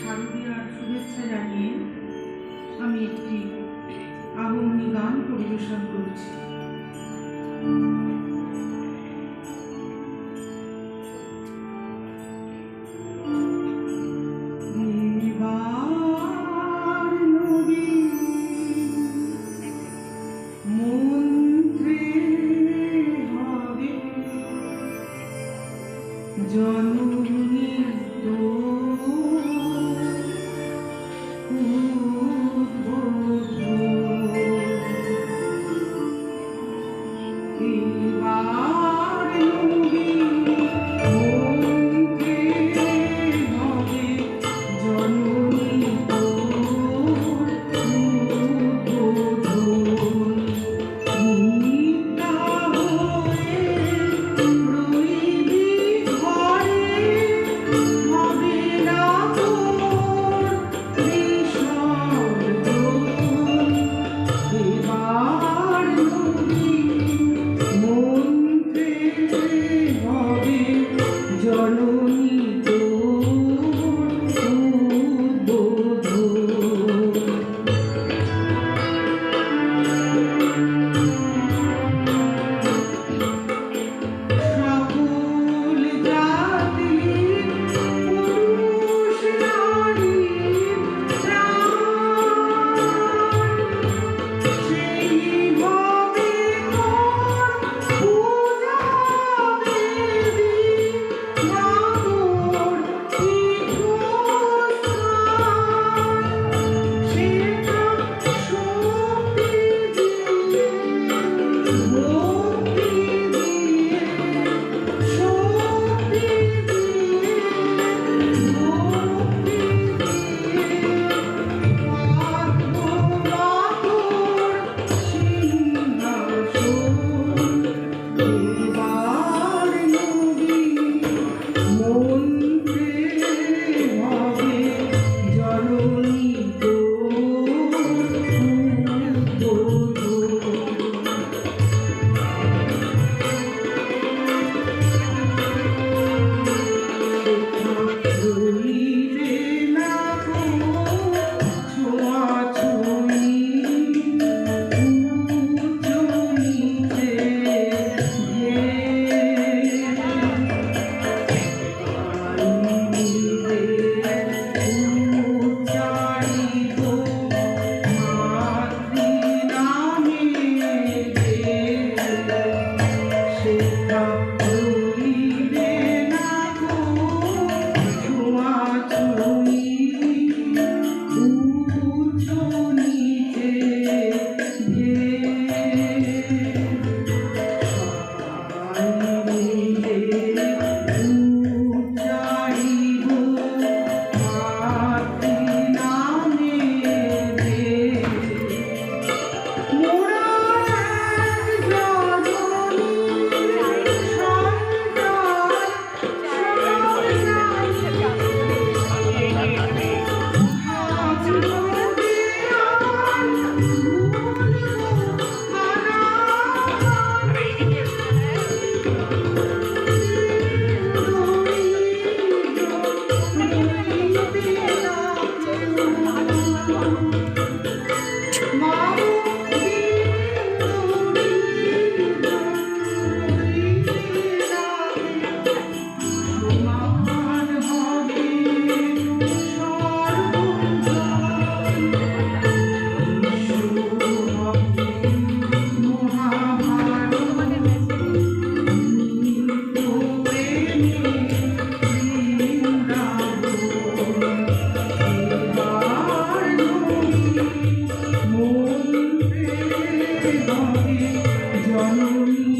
শারদীয়ার শুভেচ্ছা জানিয়ে আমি একটি আগমনী গান পরিবেশন করছি। জন্ম Viva. জননী জননী